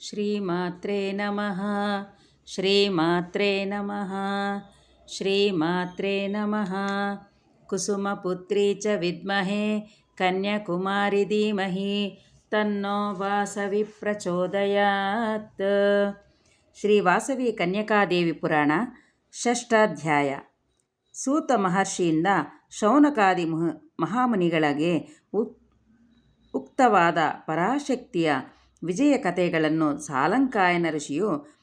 ಶ್ರೀಮಾತ್ರೇ ನಮಃ ಶ್ರೀಮಾತ್ರೇ ನಮಃ ಶ್ರೀಮಾತ್ರೇ ನಮಃ ಕುಸುಮಪುತ್ರಿ ಚ ವಿದ್ಮಹೇ ಕನ್ಯಾಕುಮಾರಿ ಧೀಮಹಿ ತನ್ನೋ ವಾಸವಿ ಪ್ರಚೋದಯಾತ್ ಶ್ರೀ ವಾಸವಿ ಕನ್ಯಕಾದೇವಿ ಪುರಾಣ ಷಷ್ಠಾಧ್ಯಾಯ ಸೂತ ಮಹರ್ಷಿಯಿಂದ ಶೌನಕಾದಿ ಮಹಾಮುನಿಗಳಿಗೆ ಉಕ್ತವಾದ ಪರಾಶಕ್ತಿಯ ವಿಜಯ ಕಥೆಗಳನ್ನು ಸಾಲಂಕಾಯನ ಋಷಿಯು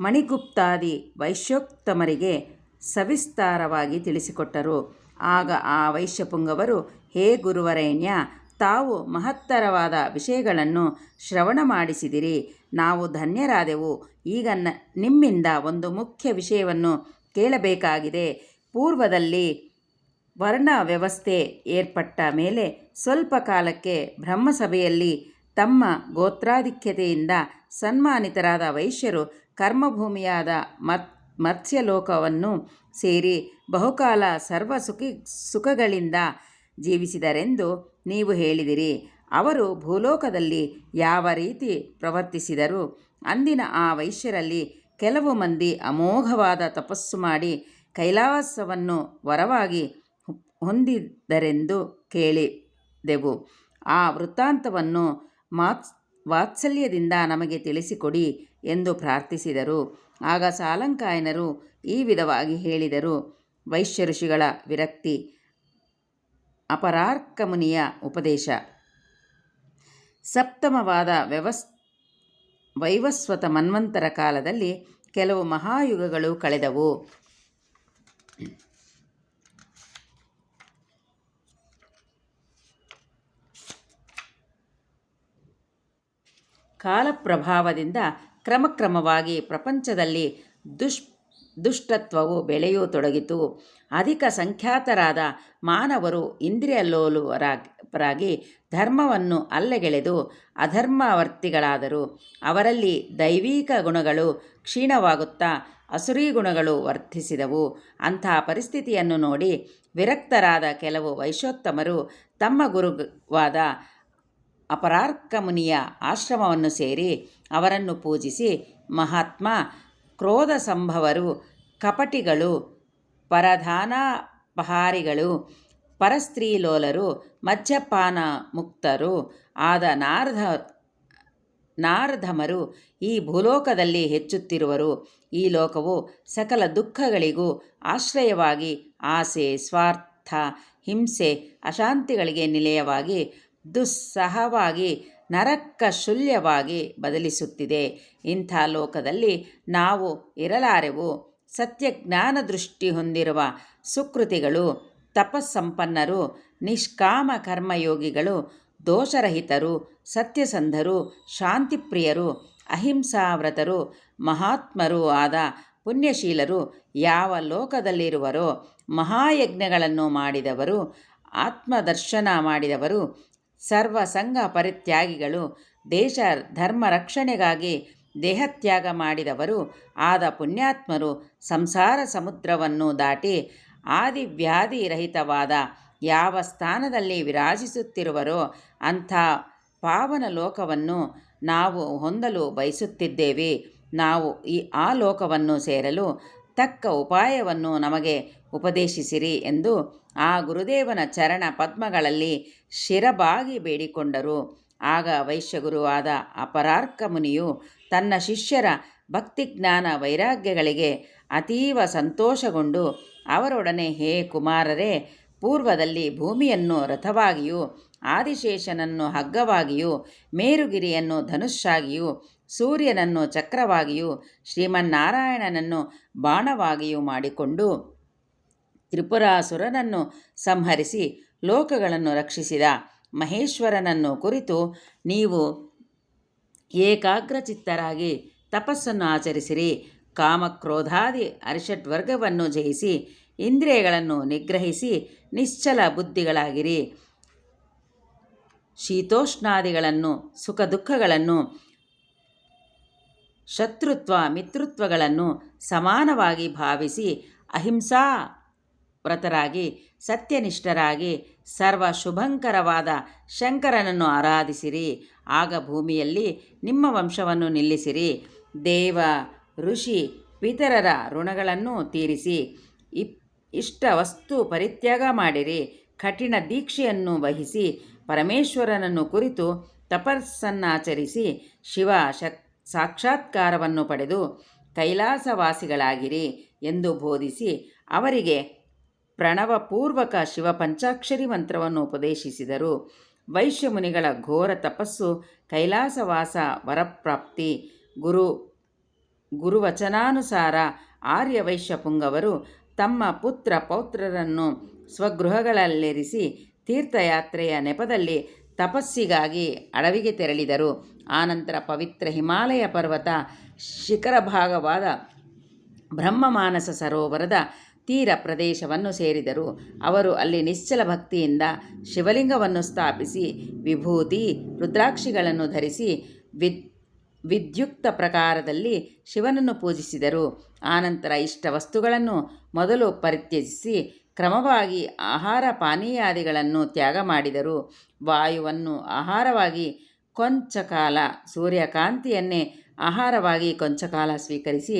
ಮಣಿಗುಪ್ತಾದಿ ವೈಶ್ಯೋಕ್ತಮರಿಗೆ ಸವಿಸ್ತಾರವಾಗಿ ತಿಳಿಸಿಕೊಟ್ಟರು. ಆಗ ಆ ವೈಶ್ಯಪುಂಗವರು, ಹೇ ಗುರುವರೇಣ್ಯ, ತಾವು ಮಹತ್ತರವಾದ ವಿಷಯಗಳನ್ನು ಶ್ರವಣ ಮಾಡಿಸಿದಿರಿ. ನಾವು ಧನ್ಯರಾದೆವು. ಈಗ ನ, ನಿಮ್ಮಿಂದ ಒಂದು ಮುಖ್ಯ ವಿಷಯವನ್ನು ಕೇಳಬೇಕಾಗಿದೆ. ಪೂರ್ವದಲ್ಲಿ ವರ್ಣ ವ್ಯವಸ್ಥೆ ಏರ್ಪಟ್ಟ ಮೇಲೆ ಸ್ವಲ್ಪ ಕಾಲಕ್ಕೆ ಬ್ರಹ್ಮಸಭೆಯಲ್ಲಿ ತಮ್ಮ ಗೋತ್ರಾಧಿಕ್ಯತೆಯಿಂದ ಸನ್ಮಾನಿತರಾದ ವೈಶ್ಯರು ಕರ್ಮಭೂಮಿಯಾದ ಮತ್, ಮತ್ಸ್ಯಲೋಕವನ್ನು ಸೇರಿ ಬಹುಕಾಲ ಸರ್ವ ಸುಖಿ, ಸುಖಗಳಿಂದ ಜೀವಿಸಿದರೆಂದು ನೀವು ಹೇಳಿದಿರಿ. ಅವರು ಭೂಲೋಕದಲ್ಲಿ ಯಾವ ರೀತಿ ಪ್ರವರ್ತಿಸಿದರು? ಅಂದಿನ ಆ ವೈಶ್ಯರಲ್ಲಿ ಕೆಲವು ಮಂದಿ ಅಮೋಘವಾದ ತಪಸ್ಸು ಮಾಡಿ ಕೈಲಾಸವನ್ನು ವರವಾಗಿ ಹೊಂದಿದರೆಂದು ಕೇಳಿದೆವು. ಆ ವೃತ್ತಾಂತವನ್ನು ಮಾತ್ಸ್ ವಾತ್ಸಲ್ಯದಿಂದ ನಮಗೆ ತಿಳಿಸಿಕೊಡಿ ಎಂದು ಪ್ರಾರ್ಥಿಸಿದರು. ಆಗ ಸಾಲಂಕಾಯನರು ಈ ವಿಧವಾಗಿ ಹೇಳಿದರು. ವೈಶ್ಯ ಋಷಿಗಳ ವಿರಕ್ತಿ ಅಪರಾರ್ಕಮುನಿಯ ಉಪದೇಶ. ಸಪ್ತಮವಾದ ವ್ಯವಸ್, ವೈವಸ್ವತ ಮನ್ವಂತರ ಕಾಲದಲ್ಲಿ ಕೆಲವು ಮಹಾಯುಗಗಳು ಕಳೆದವು. ಕಾಲಪ್ರಭಾವದಿಂದ ಕ್ರಮಕ್ರಮವಾಗಿ ಪ್ರಪಂಚದಲ್ಲಿ ದುಷ್, ದುಷ್ಟತ್ವವು ಬೆಳೆಯತೊಡಗಿತು. ಅಧಿಕ ಸಂಖ್ಯಾತರಾದ ಮಾನವರು ಇಂದ್ರಿಯಲೋಲುವರಾಗಿ ಧರ್ಮವನ್ನು ಅಲ್ಲಗೆಳೆದು ಅಧರ್ಮವರ್ತಿಗಳಾದರು. ಅವರಲ್ಲಿ ದೈವಿಕ ಗುಣಗಳು ಕ್ಷೀಣವಾಗುತ್ತಾ ಅಸುರಿ ಗುಣಗಳು ವರ್ತಿಸಿದವು ಅಂಥ ಪರಿಸ್ಥಿತಿಯನ್ನು ನೋಡಿ ವಿರಕ್ತರಾದ ಕೆಲವು ವೈಶೋತ್ತಮರು ತಮ್ಮ ಗುರುವಾದ ಅಪರಾರ್ಕ ಮುನಿಯ ಆಶ್ರಮವನ್ನು ಸೇರಿ ಅವರನ್ನು ಪೂಜಿಸಿ ಮಹಾತ್ಮ, ಕ್ರೋಧ ಸಂಭವರು, ಕಪಟಿಗಳು, ಪರಧಾನಾಪಹಾರಿಗಳು, ಪರಸ್ತ್ರೀಲೋಲರು, ಮದ್ಯಪಾನ ಮುಕ್ತರು ಆದ ನಾರ್ಧ, ನಾರ್ಧಮರು ಈ ಭೂಲೋಕದಲ್ಲಿ ಹೆಚ್ಚುತ್ತಿರುವರು. ಈ ಲೋಕವು ಸಕಲ ದುಃಖಗಳಿಗೂ ಆಶ್ರಯವಾಗಿ ಆಸೆ, ಸ್ವಾರ್ಥ, ಹಿಂಸೆ, ಅಶಾಂತಿಗಳಿಗೆ ನಿಲಯವಾಗಿ ದುಸ್ಸಹವಾಗಿ ನರಕ ಶುಲ್ಯವಾಗಿ ಬದಲಿಸುತ್ತಿದೆ. ಇಂಥ ಲೋಕದಲ್ಲಿ ನಾವು ಇರಲಾರೆವು ಸತ್ಯಜ್ಞಾನ ದೃಷ್ಟಿ ಹೊಂದಿರುವ ಸುಕೃತಿಗಳು, ತಪಸ್ಸಂಪನ್ನರು, ನಿಷ್ಕಾಮ ಕರ್ಮಯೋಗಿಗಳು, ದೋಷರಹಿತರು, ಸತ್ಯಸಂಧರು, ಶಾಂತಿಪ್ರಿಯರು, ಅಹಿಂಸಾವ್ರತರು, ಮಹಾತ್ಮರೂ ಆದ ಪುಣ್ಯಶೀಲರು ಯಾವ ಲೋಕದಲ್ಲಿರುವರೋ ಮಹಾಯಜ್ಞಗಳನ್ನು ಮಾಡಿದವರು, ಆತ್ಮದರ್ಶನ ಮಾಡಿದವರು ಸರ್ವ ಸಂಘ ಪರಿತ್ಯಾಗಿಗಳು ದೇಶ ಧರ್ಮ ರಕ್ಷಣೆಗಾಗಿ ದೇಹತ್ಯಾಗ ಮಾಡಿದವರು ಆದ ಪುಣ್ಯಾತ್ಮರು ಸಂಸಾರ ಸಮುದ್ರವನ್ನು ದಾಟಿ ಆದಿವ್ಯಾಧಿ ರಹಿತವಾದ ಯಾವ ಸ್ಥಾನದಲ್ಲಿ ವಿರಾಜಿಸುತ್ತಿರುವರೋ ಅಂಥ ಪಾವನ ಲೋಕವನ್ನು ನಾವು ಹೊಂದಲು ಬಯಸುತ್ತಿದ್ದೇವೆ. ನಾವು ಈ ಆ ಲೋಕವನ್ನು ಸೇರಲು ತಕ್ಕ ಉಪಾಯವನ್ನು ನಮಗೆ ಉಪದೇಶಿಸಿರಿ ಎಂದು ಆ ಗುರುದೇವನ ಚರಣ ಪದ್ಮಗಳಲ್ಲಿ ಶಿರಬಾಗಿ ಬೇಡಿಕೊಂಡರು. ಆಗ ವೈಶ್ಯಗುರುವಾದ ಅಪರಾರ್ಕ ಮುನಿಯು ತನ್ನ ಶಿಷ್ಯರ ಭಕ್ತಿಜ್ಞಾನ ವೈರಾಗ್ಯಗಳಿಗೆ ಅತೀವ ಸಂತೋಷಗೊಂಡು ಅವರೊಡನೆ, ಹೇ ಕುಮಾರರೇ, ಪೂರ್ವದಲ್ಲಿ ಭೂಮಿಯನ್ನು ರಥವಾಗಿಯೂ ಆದಿಶೇಷನನ್ನು ಹಗ್ಗವಾಗಿಯೂ, ಮೇರುಗಿರಿಯನ್ನು ಧನುಷ್ಷಾಗಿಯೂ, ಸೂರ್ಯನನ್ನು ಚಕ್ರವಾಗಿಯೂ, ಶ್ರೀಮನ್ನಾರಾಯಣನನ್ನು ಬಾಣವಾಗಿಯೂ ಮಾಡಿಕೊಂಡು ತ್ರಿಪುರಾಸುರನನ್ನು ಸಂಹರಿಸಿ ಲೋಕಗಳನ್ನು ರಕ್ಷಿಸಿದ ಮಹೇಶ್ವರನನ್ನು ಕುರಿತು ನೀವು ಏಕಾಗ್ರಚಿತ್ತರಾಗಿ ತಪಸ್ಸನ್ನು ಆಚರಿಸಿರಿ. ಕಾಮಕ್ರೋಧಾದಿ ಅರಿಷಡ್ವರ್ಗವನ್ನು ಜಯಿಸಿ, ಇಂದ್ರಿಯಗಳನ್ನು ನಿಗ್ರಹಿಸಿ, ನಿಶ್ಚಲ ಬುದ್ಧಿಗಳಾಗಿರಿ. ಶೀತೋಷ್ಣಾದಿಗಳನ್ನು ಸುಖ ದುಃಖಗಳನ್ನು ಶತ್ರುತ್ವ ಮಿತ್ರತ್ವಗಳನ್ನು ಸಮಾನವಾಗಿ ಭಾವಿಸಿ ಅಹಿಂಸಾ ವ್ರತರಾಗಿ, ಸತ್ಯನಿಷ್ಠರಾಗಿ ಸರ್ವ ಶುಭಂಕರವಾದ ಶಂಕರನನ್ನು ಆರಾಧಿಸಿರಿ. ಆಗ ಭೂಮಿಯಲ್ಲಿ ನಿಮ್ಮ ವಂಶವನ್ನು ನಿಲ್ಲಿಸಿರಿ. ದೇವ, ಋಷಿ ಪಿತರರ ಋಣಗಳನ್ನು ತೀರಿಸಿ ಇಷ್ಟ ವಸ್ತು ಪರಿತ್ಯಾಗ ಮಾಡಿರಿ. ಕಠಿಣ ದೀಕ್ಷೆಯನ್ನು ವಹಿಸಿ ಪರಮೇಶ್ವರನನ್ನು ಕುರಿತು ತಪಸ್ಸನ್ನಾಚರಿಸಿ ಶಿವ ಶಕ್ ಸಾಕ್ಷಾತ್ಕಾರವನ್ನು ಪಡೆದು ಕೈಲಾಸವಾಸಿಗಳಾಗಿರಿ ಎಂದು ಬೋಧಿಸಿ ಅವರಿಗೆ ಪ್ರಣವಪೂರ್ವಕ ಶಿವ ಪಂಚಾಕ್ಷರಿ ಮಂತ್ರವನ್ನು ಉಪದೇಶಿಸಿದರು. ವೈಶ್ಯಮುನಿಗಳ ಘೋರ ತಪಸ್ಸು ಕೈಲಾಸವಾಸ ವರಪ್ರಾಪ್ತಿ. ಗುರು ಗುರುವಚನಾನುಸಾರ ಆರ್ಯವೈಶ್ಯ ಪುಂಗವರು ತಮ್ಮ ಪುತ್ರ ಪೌತ್ರರನ್ನು ಸ್ವಗೃಹಗಳಲ್ಲಿರಿಸಿ ತೀರ್ಥಯಾತ್ರೆಯ ನೆಪದಲ್ಲಿ ತಪಸ್ಸಿಗಾಗಿ ಅಡವಿಗೆ ತೆರಳಿದರು. ಆನಂತರ ಪವಿತ್ರ ಹಿಮಾಲಯ ಪರ್ವತ, ಶಿಖರ ಭಾಗವಾದ ಬ್ರಹ್ಮಮಾನಸ ಸರೋವರದ ತೀರ ಪ್ರದೇಶವನ್ನು ಸೇರಿದರು. ಅವರು ಅಲ್ಲಿ ನಿಶ್ಚಲ ಭಕ್ತಿಯಿಂದ ಶಿವಲಿಂಗವನ್ನು ಸ್ಥಾಪಿಸಿ, ವಿಭೂತಿ, ರುದ್ರಾಕ್ಷಿಗಳನ್ನು ಧರಿಸಿ ವಿದ್, ವಿದ್ಯುಕ್ತ ಪ್ರಕಾರದಲ್ಲಿ ಶಿವನನ್ನು ಪೂಜಿಸಿದರು. ಆನಂತರ ಇಷ್ಟ ವಸ್ತುಗಳನ್ನು ಮೊದಲು ಪರಿತ್ಯಜಿಸಿ ಕ್ರಮವಾಗಿ ಆಹಾರ ಪಾನೀಯಾದಿಗಳನ್ನು ತ್ಯಾಗ ಮಾಡಿದರು ವಾಯುವನ್ನು ಆಹಾರವಾಗಿ ಕೊಂಚ ಕಾಲ ಸೂರ್ಯಕಾಂತಿಯನ್ನೇ ಆಹಾರವಾಗಿ ಕೊಂಚ ಕಾಲ ಸ್ವೀಕರಿಸಿ,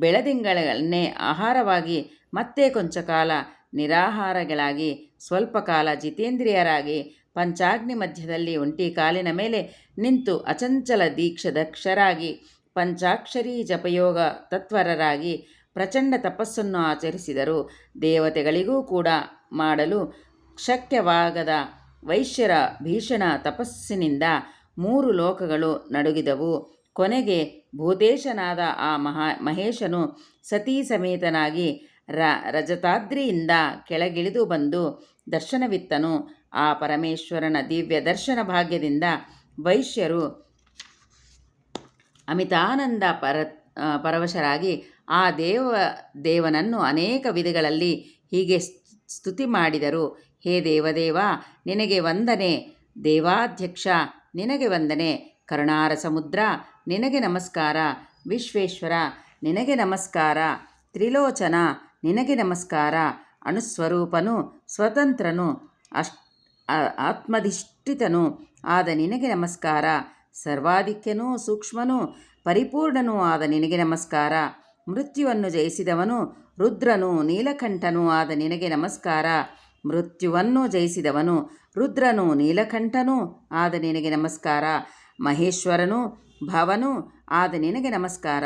ಬೆಳದಿಂಗಳನ್ನೇ ಆಹಾರವಾಗಿ ಮತ್ತೆ ಕೊಂಚ ಕಾಲ ನಿರಾಹಾರಗಳಾಗಿ, ಸ್ವಲ್ಪ ಕಾಲ ಜಿತೇಂದ್ರಿಯರಾಗಿ, ಪಂಚಾಗ್ನಿ ಮಧ್ಯದಲ್ಲಿ ಒಂಟಿ ಕಾಲಿನ ಮೇಲೆ ನಿಂತು ಅಚಂಚಲ ದೀಕ್ಷದಕ್ಷರಾಗಿ, ಪಂಚಾಕ್ಷರಿ ಜಪಯೋಗ ತತ್ವರರಾಗಿ ಪ್ರಚಂಡ ತಪಸ್ಸನ್ನು ಆಚರಿಸಿದರು. ದೇವತೆಗಳಿಗೂ ಕೂಡ ಮಾಡಲು ಶಕ್ಯವಾಗದ ವೈಶ್ಯರ ಭೀಷಣ ತಪಸ್ಸಿನಿಂದ ಮೂರು ಲೋಕಗಳು ನಡುಗಿದವು. ಕೊನೆಗೆ ಭೂತೇಶನಾದ ಆ ಮಹಾ ಮಹೇಶನು ಸತೀ ಸಮೇತನಾಗಿ ರ ರಜತಾದ್ರಿಯಿಂದ ಕೆಳಗಿಳಿದು ಬಂದು ದರ್ಶನವಿತ್ತನು. ಆ ಪರಮೇಶ್ವರನ ದಿವ್ಯ ದರ್ಶನ ಭಾಗ್ಯದಿಂದ ವೈಶ್ಯರು ಅಮಿತಾನಂದ ಪರ ಪರವಶರಾಗಿ ಆ ದೇವ, ದೇವನನ್ನು ಅನೇಕ ವಿಧಗಳಲ್ಲಿ ಹೀಗೆ ಸ್ತುತಿ ಮಾಡಿದರು. ಹೇ ದೇವದೇವ, ನಿನಗೆ ವಂದನೆ. ದೇವಾಧ್ಯಕ್ಷ, ನಿನಗೆ ವಂದನೆ. ಕರುಣಾರ ಸಮುದ್ರ ನಿನಗೆ ನಮಸ್ಕಾರ. ವಿಶ್ವೇಶ್ವರ, ನಿನಗೆ ನಮಸ್ಕಾರ. ತ್ರಿಲೋಚನ, ನಿನಗೆ ನಮಸ್ಕಾರ. ಅಣುಸ್ವರೂಪನು, ಸ್ವತಂತ್ರನು. ಅಷ್ ಆತ್ಮಧಿಷ್ಠಿತನು. ಆದ ನಿನಗೆ ನಮಸ್ಕಾರ. ಸರ್ವಾಧಿಕ್ಯನೂ ಸೂಕ್ಷ್ಮನೂ, ಪರಿಪೂರ್ಣನೂ ಆದ ನಿನಗೆ ನಮಸ್ಕಾರ. ಮೃತ್ಯುವನ್ನು ಜಯಿಸಿದವನು ರುದ್ರನು, ನೀಲಕಂಠನೂ ಆದ ನಿನಗೆ ನಮಸ್ಕಾರ. ಮೃತ್ಯುವನ್ನು ಜಯಿಸಿದವನು ರುದ್ರನು, ನೀಲಕಂಠನೂ ಆದ ನಿನಗೆ ನಮಸ್ಕಾರ. ಮಹೇಶ್ವರನು, ಭವನು ಆದ ನಿನಗೆ ನಮಸ್ಕಾರ.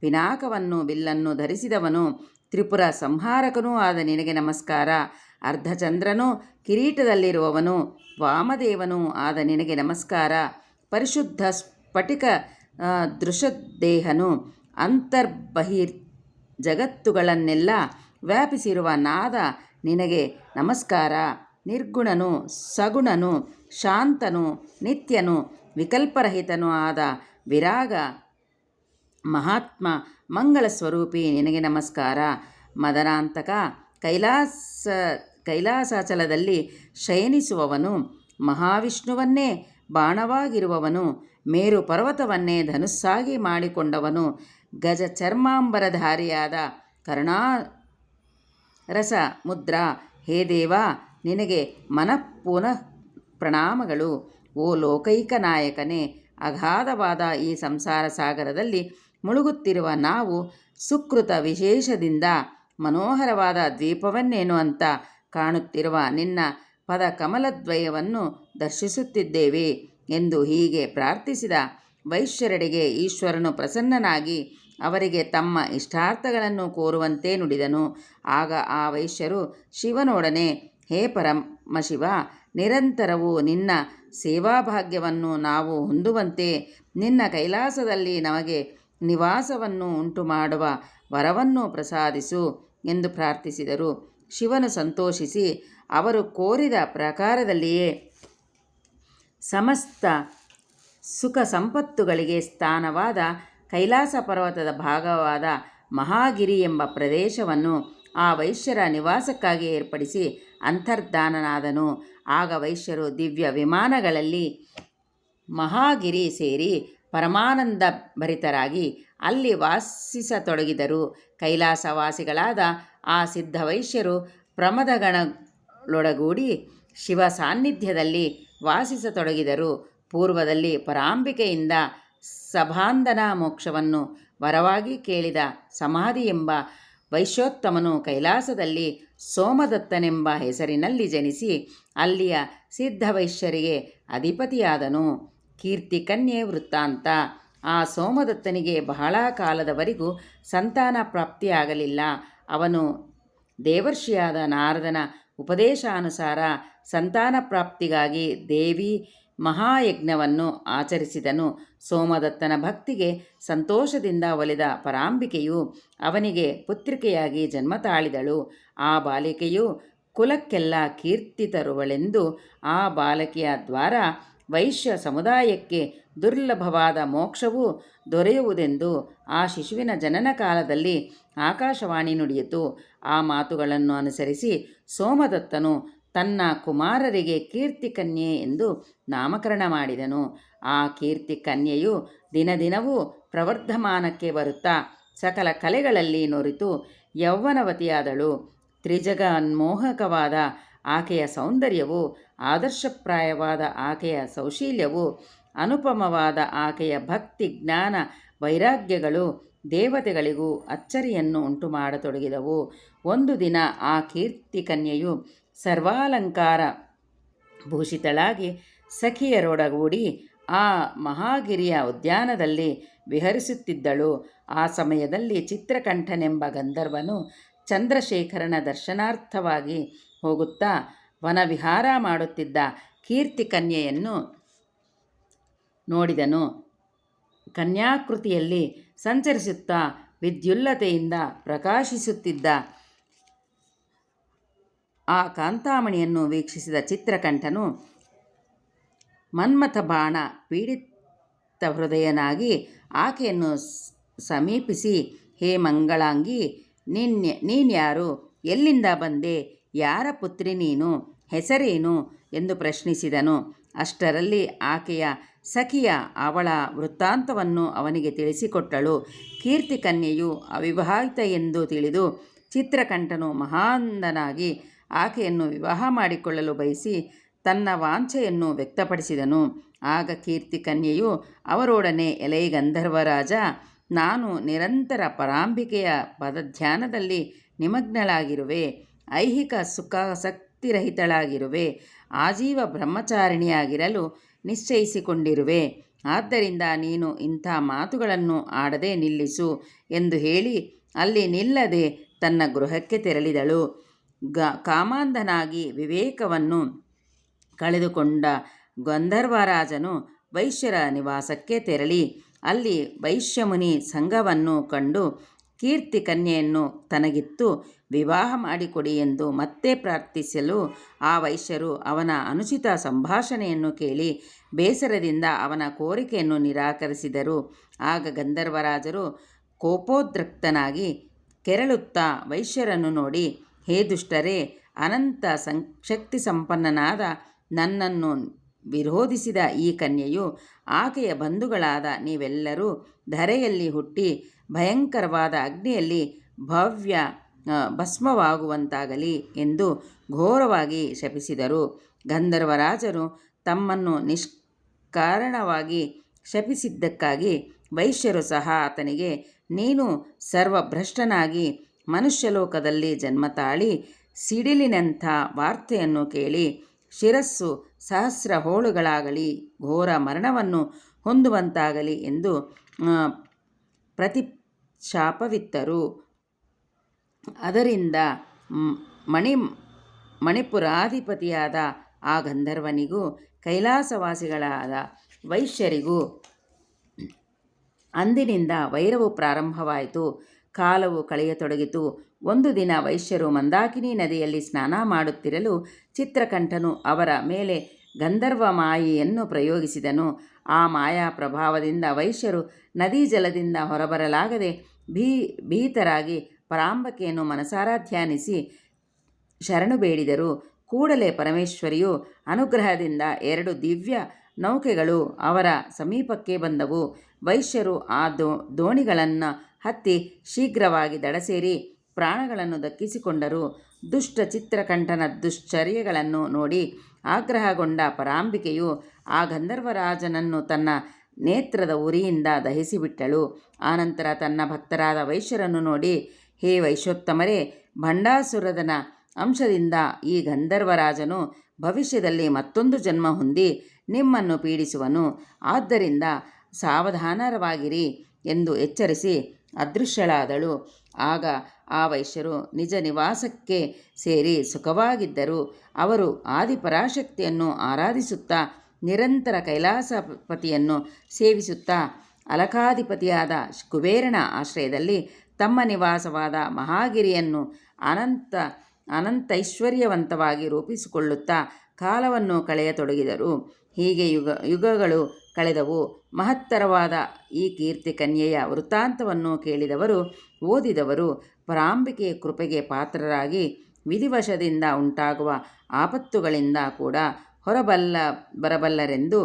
ಪಿನಾಕವನ್ನು, ಬಿಲ್ಲನ್ನು ಧರಿಸಿದವನು ತ್ರಿಪುರ ಸಂಹಾರಕನೂ ಆದ ನಿನಗೆ ನಮಸ್ಕಾರ. ಅರ್ಧಚಂದ್ರನು ಕಿರೀಟದಲ್ಲಿರುವವನು ವಾಮದೇವನು ಆದ ನಿನಗೆ ನಮಸ್ಕಾರ. ಪರಿಶುದ್ಧ ಸ್ಫಟಿಕ ದೃಶದೇಹನು ಅಂತರ್ಬಹಿರ್ ಜಗತ್ತುಗಳನ್ನೆಲ್ಲ ವ್ಯಾಪಿಸಿರುವ ನಾದ ನಿನಗೆ ನಮಸ್ಕಾರ. ನಿರ್ಗುಣನು, ಸಗುಣನು, ಶಾಂತನು, ನಿತ್ಯನು, ವಿಕಲ್ಪರಹಿತನೂ ಆದ ವಿರಾಗ ಮಹಾತ್ಮ ಮಂಗಳ ಸ್ವರೂಪಿ ನಿನಗೆ ನಮಸ್ಕಾರ. ಮದನಾಂತಕ ಕೈಲಾಸ, ಕೈಲಾಸಾಚಲದಲ್ಲಿ ಶಯನಿಸುವವನು, ಮಹಾವಿಷ್ಣುವನ್ನೇ, ಬಾಣವಾಗಿರುವವನು ಮೇರು ಪರ್ವತವನ್ನೇ ಧನುಸ್ಸಾಗಿ ಮಾಡಿಕೊಂಡವನು ಗಜ ಚರ್ಮಾಂಬರಧಾರಿಯಾದ ಕರುಣಾ ರಸ ಮುದ್ರಾ. ಹೇ ದೇವ, ನಿನಗೆ ಮನಃಪುನಃ ಪ್ರಣಾಮಗಳು. ಓ ಲೋಕೈಕ ನಾಯಕನೇ, ಅಗಾಧವಾದ ಈ ಸಂಸಾರ ಸಾಗರದಲ್ಲಿ ಮುಳುಗುತ್ತಿರುವ ನಾವು ಸುಕೃತ ವಿಶೇಷದಿಂದ ಮನೋಹರವಾದ ದ್ವೀಪವನ್ನೇನು ಅಂತ ಕಾಣುತ್ತಿರುವ ನಿನ್ನ ಪದ ಕಮಲದ್ವಯವನ್ನು ದರ್ಶಿಸುತ್ತಿದ್ದೇವೆ ಎಂದು ಹೀಗೆ ಪ್ರಾರ್ಥಿಸಿದ ವೈಶ್ಯರೆಡೆಗೆ ಈಶ್ವರನು ಪ್ರಸನ್ನನಾಗಿ ಅವರಿಗೆ ತಮ್ಮ ಇಷ್ಟಾರ್ಥಗಳನ್ನು ಕೋರುವಂತೆ ನುಡಿದನು. ಆಗ ಆ ವೈಶ್ಯರು, ಶಿವನೊಡನೆ, ಹೇ ಪರಮಶಿವ, ನಿರಂತರವೂ ನಿನ್ನ ಸೇವಾಭಾಗ್ಯವನ್ನು ನಾವು ಹೊಂದುವಂತೆ ನಿನ್ನ ಕೈಲಾಸದಲ್ಲಿ ನಮಗೆ ನಿವಾಸವನ್ನು ಉಂಟು ಮಾಡುವ ವರವನ್ನು ಪ್ರಸಾದಿಸು ಎಂದು ಪ್ರಾರ್ಥಿಸಿದರು. ಶಿವನು ಸಂತೋಷಿಸಿ, ಅವರು ಕೋರಿದ ಪ್ರಕಾರದಲ್ಲಿಯೇ ಸಮಸ್ತ ಸುಖ ಸಂಪತ್ತುಗಳಿಗೆ ಸ್ಥಾನವಾದ ಕೈಲಾಸ ಪರ್ವತದ ಭಾಗವಾದ ಮಹಾಗಿರಿ ಎಂಬ ಪ್ರದೇಶವನ್ನು ಆ ವೈಶ್ಯರ ನಿವಾಸಕ್ಕಾಗಿ ಏರ್ಪಡಿಸಿ ಅಂತರ್ಧಾನನಾದನು. ಆಗ ವೈಶ್ಯರು ದಿವ್ಯ ವಿಮಾನಗಳಲ್ಲಿ ಮಹಾಗಿರಿ ಸೇರಿ ಪರಮಾನಂದ ಭರಿತರಾಗಿ ಅಲ್ಲಿ ವಾಸಿಸತೊಡಗಿದರು. ಕೈಲಾಸವಾಸಿಗಳಾದ ಆ ಸಿದ್ಧ ವೈಶ್ಯರು ಪ್ರಮದಗಣಗಳೊಡಗೂಡಿ ಶಿವ ಸಾನ್ನಿಧ್ಯದಲ್ಲಿ ವಾಸಿಸತೊಡಗಿದರು. ಪೂರ್ವದಲ್ಲಿ ಪರಾಂಬಿಕೆಯಿಂದ ಸಭಾಂಧನ ಮೋಕ್ಷವನ್ನು ವರವಾಗಿ ಕೇಳಿದ ಸಮಾಧಿ ಎಂಬ ವೈಶ್ಯೋತ್ತಮನು ಕೈಲಾಸದಲ್ಲಿ ಸೋಮದತ್ತನೆಂಬ ಹೆಸರಿನಲ್ಲಿ ಜನಿಸಿ ಅಲ್ಲಿಯ ಸಿದ್ಧವೈಶ್ಯರಿಗೆ ಅಧಿಪತಿಯಾದನು. ಕೀರ್ತಿಕನ್ಯೆ ವೃತ್ತಾಂತ. ಆ ಸೋಮದತ್ತನಿಗೆ ಬಹಳ ಕಾಲದವರೆಗೂ ಸಂತಾನ ಪ್ರಾಪ್ತಿಯಾಗಲಿಲ್ಲ. ಅವನು ದೇವರ್ಷಿಯಾದ ನಾರದನ ಉಪದೇಶಾನುಸಾರ ಸಂತಾನ ಪ್ರಾಪ್ತಿಗಾಗಿ ದೇವಿ ಮಹಾಯಜ್ಞವನ್ನು ಆಚರಿಸಿದನು. ಸೋಮದತ್ತನ ಭಕ್ತಿಗೆ ಸಂತೋಷದಿಂದ ಒಲಿದ ಪರಾಂಬಿಕೆಯು ಅವನಿಗೆ ಪುತ್ರಿಕೆಯಾಗಿ ಜನ್ಮ ತಾಳಿದಳು. ಆ ಬಾಲಿಕೆಯು ಕುಲಕ್ಕೆಲ್ಲ ಕೀರ್ತಿ ತರುವಳೆಂದು ಆ ಬಾಲಕಿಯ ದ್ವಾರ ವೈಶ್ಯ ಸಮುದಾಯಕ್ಕೆ ದುರ್ಲಭವಾದ ಮೋಕ್ಷವು ದೊರೆಯುವುದೆಂದು ಆ ಶಿಶುವಿನ ಜನನ ಕಾಲದಲ್ಲಿ ಆಕಾಶವಾಣಿ ನುಡಿಯಿತು. ಆ ಮಾತುಗಳನ್ನು ಅನುಸರಿಸಿ ಸೋಮದತ್ತನು ತನ್ನ ಕುಮಾರರಿಗೆ ಕೀರ್ತಿಕನ್ಯೆ ಎಂದು ನಾಮಕರಣ ಮಾಡಿದನು. ಆ ಕೀರ್ತಿಕನ್ಯೆಯು ದಿನದಿನವೂ ಪ್ರವರ್ಧಮಾನಕ್ಕೆ ಬರುತ್ತಾ ಸಕಲ ಕಲೆಗಳಲ್ಲಿ ನುರಿತು ಯೌವನವತಿಯಾದಳು. ತ್ರಿಜಗನ್ಮೋಹಕವಾದ ಆಕೆಯ ಸೌಂದರ್ಯವು, ಆದರ್ಶಪ್ರಾಯವಾದ ಆಕೆಯ ಸೌಶೀಲ್ಯವು, ಅನುಪಮವಾದ ಆಕೆಯ ಭಕ್ತಿ, ಜ್ಞಾನ, ವೈರಾಗ್ಯಗಳು ದೇವತೆಗಳಿಗೂ ಅಚ್ಚರಿಯನ್ನು ಉಂಟು ಮಾಡತೊಡಗಿದವು ಒಂದು ದಿನ ಆ ಕೀರ್ತಿ ಕನ್ಯೆಯು ಸರ್ವಾಲಂಕಾರ. ಭೂಷಿತಳಾಗಿ ಸಖಿಯರೊಡಗೂಡಿ ಆ ಮಹಾಗಿರಿಯ ಉದ್ಯಾನದಲ್ಲಿ ವಿಹರಿಸುತ್ತಿದ್ದಳು. ಆ ಸಮಯದಲ್ಲಿ ಚಿತ್ರಕಂಠನೆಂಬ ಗಂಧರ್ವನು ಚಂದ್ರಶೇಖರನ ದರ್ಶನಾರ್ಥವಾಗಿ ಹೋಗುತ್ತಾ ವನವಿಹಾರ ಮಾಡುತ್ತಿದ್ದ ಕೀರ್ತಿ ಕನ್ಯೆಯನ್ನು ನೋಡಿದನು. ಕನ್ಯಾಕೃತಿಯಲ್ಲಿ ಸಂಚರಿಸುತ್ತಾ ವಿದ್ಯುಲ್ಲತೆಯಿಂದ ಪ್ರಕಾಶಿಸುತ್ತಿದ್ದ ಆ ಕಾಂತಾಮಣಿಯನ್ನು ವೀಕ್ಷಿಸಿದ ಚಿತ್ರಕಂಠನು ಮನ್ಮಥ ಬಾಣ ಪೀಡಿತ ಹೃದಯನಾಗಿ ಆಕೆಯನ್ನು ಸಮೀಪಿಸಿ, ಹೇ ಮಂಗಳಾಂಗಿ, ನಿನ್ಯ, ನೀನ್ಯಾರು? ಎಲ್ಲಿಂದ ಬಂದೆ? ಯಾರ ಪುತ್ರಿ ನೀನು? ಹೆಸರೇನು? ಎಂದು ಪ್ರಶ್ನಿಸಿದನು. ಅಷ್ಟರಲ್ಲಿ ಆಕೆಯ ಸಖಿಯ ಅವಳ ವೃತ್ತಾಂತವನ್ನು ಅವನಿಗೆ ತಿಳಿಸಿಕೊಟ್ಟಳು. ಕೀರ್ತಿ ಕನ್ಯೆಯು ಅವಿವಾಹಿತ ಎಂದು ತಿಳಿದು ಚಿತ್ರಕಂಠನು ಮಹಾಂದನಾಗಿ ಆಕೆಯನ್ನು ವಿವಾಹ ಮಾಡಿಕೊಳ್ಳಲು ಬಯಸಿ ತನ್ನ ವಾಂಛೆಯನ್ನು ವ್ಯಕ್ತಪಡಿಸಿದನು. ಆಗ ಕೀರ್ತಿ ಕನ್ಯೆಯು, ಅವರೊಡನೆ ಎಲೈ ಗಂಧರ್ವರಾಜ, ನಾನು ನಿರಂತರ ಪರಾಂಬಿಕೆಯ ಪದಧ್ಯಾನದಲ್ಲಿ ನಿಮಗ್ನಳಾಗಿರುವೆ. ಐಹಿಕ ಸುಖಾಸಕ್ತಿರಹಿತಳಾಗಿರುವೆ. ಆಜೀವ ಬ್ರಹ್ಮಚಾರಿಣಿಯಾಗಿರಲು ನಿಶ್ಚಯಿಸಿಕೊಂಡಿರುವೆ. ಆದ್ದರಿಂದ ನೀನು ಇಂಥ ಮಾತುಗಳನ್ನು ಆಡದೆ ನಿಲ್ಲಿಸು ಎಂದು ಹೇಳಿ ಅಲ್ಲಿ ನಿಲ್ಲದೆ ತನ್ನ ಗೃಹಕ್ಕೆ ತೆರಳಿದಳು. ಗ ಕಾಮಾಂಧನಾಗಿ ವಿವೇಕವನ್ನು ಕಳೆದುಕೊಂಡ ಗಂಧರ್ವರಾಜನು ವೈಶ್ಯರ ನಿವಾಸಕ್ಕೆ ತೆರಳಿ, ಅಲ್ಲಿ ವೈಶ್ಯಮುನಿ ಸಂಘವನ್ನು ಕಂಡು ಕೀರ್ತಿ ಕನ್ಯೆಯನ್ನು ತನಗಿತ್ತು. ವಿವಾಹ ಮಾಡಿಕೊಡಿ ಎಂದು ಮತ್ತೆ ಪ್ರಾರ್ಥಿಸಲು ಆ ವೈಶ್ಯರು ಅವನ ಅನುಚಿತ ಸಂಭಾಷಣೆಯನ್ನು ಕೇಳಿ ಬೇಸರದಿಂದ ಅವನ ಕೋರಿಕೆಯನ್ನು ನಿರಾಕರಿಸಿದರು. ಆಗ ಗಂಧರ್ವರಾಜರು ಕೋಪೋದ್ರಕ್ತನಾಗಿ ಕೆರಳುತ್ತಾ ವೈಶ್ಯರನ್ನು ನೋಡಿ ಹೇ ದುಷ್ಟರೇ, ಅನಂತ ಸಂ ಶಕ್ತಿ ಸಂಪನ್ನನಾದ ನನ್ನನ್ನು ವಿರೋಧಿಸಿದ ಈ ಕನ್ಯೆಯು ಆಕೆಯ ಬಂಧುಗಳಾದ ನೀವೆಲ್ಲರೂ ಧರೆಯಲ್ಲಿ ಹುಟ್ಟಿ ಭಯಂಕರವಾದ ಅಗ್ನಿಯಲ್ಲಿ ಭವ್ಯ ಭಸ್ಮವಾಗುವಂತಾಗಲಿ ಎಂದು ಘೋರವಾಗಿ ಶಪಿಸಿದರು. ಗಂಧರ್ವರಾಜರು ತಮ್ಮನ್ನು ನಿಷ್ಕಾರಣವಾಗಿ ಶಪಿಸಿದ್ದಕ್ಕಾಗಿ ವೈಶ್ಯರು ಸಹ ಆತನಿಗೆ, ನೀನು ಸರ್ವಭ್ರಷ್ಟನಾಗಿ ಮನುಷ್ಯಲೋಕದಲ್ಲಿ ಜನ್ಮ ತಾಳಿ ಸಿಡಿಲಿನಂಥ ವಾರ್ತೆಯನ್ನು ಕೇಳಿ ಶಿರಸ್ಸು ಸಹಸ್ರ ಹೋಳುಗಳಾಗಲಿ ಘೋರ ಮರಣವನ್ನು ಹೊಂದುವಂತಾಗಲಿ ಎಂದು ಪ್ರತಿಶಾಪವಿತ್ತರು ಅದರಿಂದ ಮಣಿ, ಮಣಿಪುರಾಧಿಪತಿಯಾದ ಆ ಗಂಧರ್ವನಿಗೂ, ಕೈಲಾಸವಾಸಿಗಳಾದ ವೈಶ್ಯರಿಗೂ, ಅಂದಿನಿಂದ ವೈರವು ಪ್ರಾರಂಭವಾಯಿತು. ಕಾಲವು ಕಳೆಯತೊಡಗಿತು. ಒಂದು ದಿನ ವೈಶ್ಯರು ಮಂದಾಕಿನಿ ನದಿಯಲ್ಲಿ ಸ್ನಾನ ಮಾಡುತ್ತಿರಲು ಚಿತ್ರಕಂಠನು ಅವರ ಮೇಲೆ ಗಂಧರ್ವ ಮಾಯೆಯನ್ನು ಪ್ರಯೋಗಿಸಿದನು. ಆ ಮಾಯಾ ಪ್ರಭಾವದಿಂದ ವೈಶ್ಯರು ನದಿ ಜಲದಿಂದ ಹೊರಬರಲಾಗದೆ ಭೀ, ಭೀತರಾಗಿ ಪರಾಂಬಕೆಯನ್ನು ಮನಸಾರ ಧ್ಯಾನಿಸಿ ಶರಣು ಬೇಡಿದರು. ಕೂಡಲೇ ಪರಮೇಶ್ವರಿಯು ಅನುಗ್ರಹದಿಂದ ಎರಡು ದಿವ್ಯ ನೌಕೆಗಳು ಅವರ ಸಮೀಪಕ್ಕೆ ಬಂದವು. ವೈಶ್ಯರು ಆ ದೋ, ದೋಣಿಗಳನ್ನು ಹತ್ತಿ ಶೀಘ್ರವಾಗಿ ದಡ ಸೇರಿ ಪ್ರಾಣಗಳನ್ನು ದಕ್ಕಿಸಿಕೊಂಡರು. ದುಷ್ಟ ಚಿತ್ರಕಂಠನ ದುಶ್ಚರ್ಯಗಳನ್ನು ನೋಡಿ ಆಗ್ರಹಗೊಂಡ ಪರಾಂಬಿಕೆಯು ಆ ಗಂಧರ್ವರಾಜನನ್ನು ತನ್ನ ನೇತ್ರದ ಉರಿಯಿಂದ ದಹಿಸಿಬಿಟ್ಟಳು. ಆನಂತರ ತನ್ನ ಭಕ್ತರಾದ ವೈಶ್ಯರನ್ನು ನೋಡಿ, ಹೇ ವೈಶ್ಯೋತ್ತಮರೇ, ಭಂಡಾಸುರದನ ಅಂಶದಿಂದ ಈ ಗಂಧರ್ವರಾಜನು ಭವಿಷ್ಯದಲ್ಲಿ ಮತ್ತೊಂದು ಜನ್ಮ ಹೊಂದಿ ನಿಮ್ಮನ್ನು ಪೀಡಿಸುವನು. ಆದ್ದರಿಂದ ಸಾವಧಾನವಾಗಿರಿ ಎಂದು ಎಚ್ಚರಿಸಿ ಅದೃಶ್ಯಳಾದಳು. ಆಗ ಆ ವೈಶ್ಯರು ನಿಜ ನಿವಾಸಕ್ಕೆ ಸೇರಿ ಸುಖವಾಗಿದ್ದರು ಅವರು ಆದಿಪರಾಶಕ್ತಿಯನ್ನು ಆರಾಧಿಸುತ್ತಾ, ನಿರಂತರ ಕೈಲಾಸಪತಿಯನ್ನು ಸೇವಿಸುತ್ತಾ, ಅಲಕಾಧಿಪತಿಯಾದ ಕುಬೇರನ ಆಶ್ರಯದಲ್ಲಿ ತಮ್ಮ ನಿವಾಸವಾದ ಮಹಾಗಿರಿಯನ್ನು ಅನಂತ ಅನಂತೈಶ್ವರ್ಯವಂತವಾಗಿ ರೂಪಿಸಿಕೊಳ್ಳುತ್ತಾ ಕಾಲವನ್ನು ಕಳೆಯತೊಡಗಿದರು. ಹೀಗೆ ಯುಗ ಯುಗಗಳು ಕಳೆದವು. ಮಹತ್ತರವಾದ ಈ ಕೀರ್ತಿ ಕನ್ಯೆಯ ವೃತ್ತಾಂತವನ್ನು ಕೇಳಿದವರು, ಓದಿದವರು ಪರಾಂಬಿಕೆಯ ಕೃಪೆಗೆ ಪಾತ್ರರಾಗಿ ವಿಧಿವಶದಿಂದ ಉಂಟಾಗುವ ಆಪತ್ತುಗಳಿಂದ ಕೂಡ ಹೊರಬಲ್ಲ, ಬರಬಲ್ಲರೆಂದು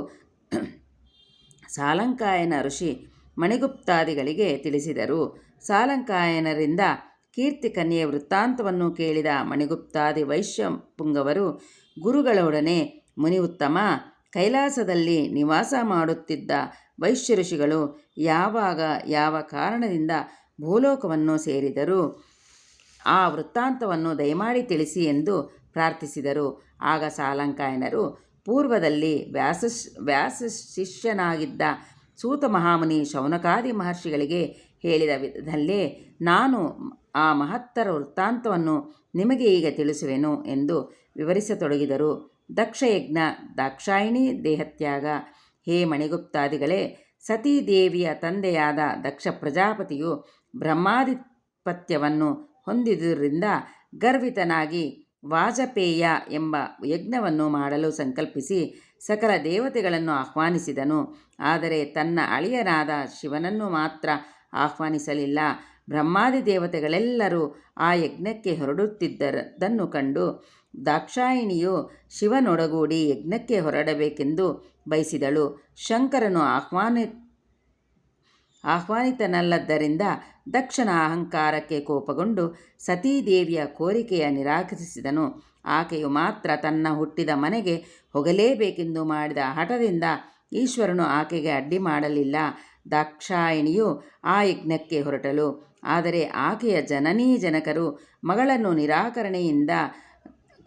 ಸಾಲಂಕಾಯನ ಋಷಿ ಮಣಿಗುಪ್ತಾದಿಗಳಿಗೆ ತಿಳಿಸಿದರು. ಸಾಲಂಕಾಯನರಿಂದ ಕೀರ್ತಿ ಕನ್ಯೆಯ ವೃತ್ತಾಂತವನ್ನು ಕೇಳಿದ ಮಣಿಗುಪ್ತಾದಿ ವೈಶ್ಯ ಪುಂಗವರು ಗುರುಗಳೊಡನೆ ಮುನಿ ಉತ್ತಮ ಕೈಲಾಸದಲ್ಲಿ ನಿವಾಸ ಮಾಡುತ್ತಿದ್ದ ವೈಶ್ಯ ಋಷಿಗಳು ಯಾವಾಗ ಯಾವ ಕಾರಣದಿಂದ ಭೂಲೋಕವನ್ನು ಸೇರಿದರು ಆ ವೃತ್ತಾಂತವನ್ನು ದಯಮಾಡಿ ತಿಳಿಸಿ ಎಂದು ಪ್ರಾರ್ಥಿಸಿದರು. ಆಗ ಸಾಲಂಕಾಯನರು ಪೂರ್ವದಲ್ಲಿ ವ್ಯಾಸ ವ್ಯಾಸ ಶಿಷ್ಯನಾಗಿದ್ದ ಸೂತ ಮಹಾಮುನಿ ಶೌನಕಾದಿ ಮಹರ್ಷಿಗಳಿಗೆ ಹೇಳಿದ ವಿಧದಲ್ಲೇ ನಾನು ಆ ಮಹತ್ತರ ವೃತ್ತಾಂತವನ್ನು ನಿಮಗೆ ಈಗ ತಿಳಿಸುವೆನು ಎಂದು ವಿವರಿಸತೊಡಗಿದರು. ದಕ್ಷಯಜ್ಞ, ದಾಕ್ಷಾಯಿಣಿ ದೇಹತ್ಯಾಗ. ಹೇ ಮಣಿಗುಪ್ತಾದಿಗಳೇ, ಸತೀದೇವಿಯ ತಂದೆಯಾದ ದಕ್ಷ ಪ್ರಜಾಪತಿಯು ಬ್ರಹ್ಮಾಧಿಪತ್ಯವನ್ನು ಹೊಂದಿದ್ದರಿಂದ ಗರ್ವಿತನಾಗಿ ವಾಜಪೇಯ ಎಂಬ ಯಜ್ಞವನ್ನು ಮಾಡಲು ಸಂಕಲ್ಪಿಸಿ ಸಕಲ ದೇವತೆಗಳನ್ನು ಆಹ್ವಾನಿಸಿದನು. ಆದರೆ ತನ್ನ ಅಳಿಯನಾದ ಶಿವನನ್ನು ಮಾತ್ರ ಆಹ್ವಾನಿಸಲಿಲ್ಲ. ಬ್ರಹ್ಮಾದಿ ದೇವತೆಗಳೆಲ್ಲರೂ ಆ ಯಜ್ಞಕ್ಕೆ ಹೊರಡುತ್ತಿದ್ದದನ್ನು ಕಂಡು ದಾಕ್ಷಾಯಿಣಿಯು ಶಿವನೊಡಗೂಡಿ ಯಜ್ಞಕ್ಕೆ ಹೊರಡಬೇಕೆಂದು ಬಯಸಿದಳು. ಶಂಕರನು ಆಹ್ವಾನಿ, ಆಹ್ವಾನಿತನಲ್ಲದ್ದರಿಂದ ದಕ್ಷನ ಅಹಂಕಾರಕ್ಕೆ ಕೋಪಗೊಂಡು ಸತೀದೇವಿಯ ಕೋರಿಕೆಯ ನಿರಾಕರಿಸಿದನು. ಆಕೆಯು ಮಾತ್ರ ತನ್ನ ಹುಟ್ಟಿದ ಮನೆಗೆ ಹೋಗಲೇಬೇಕೆಂದು ಮಾಡಿದ ಹಠದಿಂದ ಈಶ್ವರನು ಆಕೆಗೆ ಅಡ್ಡಿ ಮಾಡಲಿಲ್ಲ. ದಾಕ್ಷಾಯಿಣಿಯು ಆ ಯಜ್ಞಕ್ಕೆ ಹೊರಟಳು. ಆದರೆ ಆಕೆಯ ಜನನೀ ಜನಕರು ಮಗಳನ್ನು ನಿರಾಕರಣೆಯಿಂದ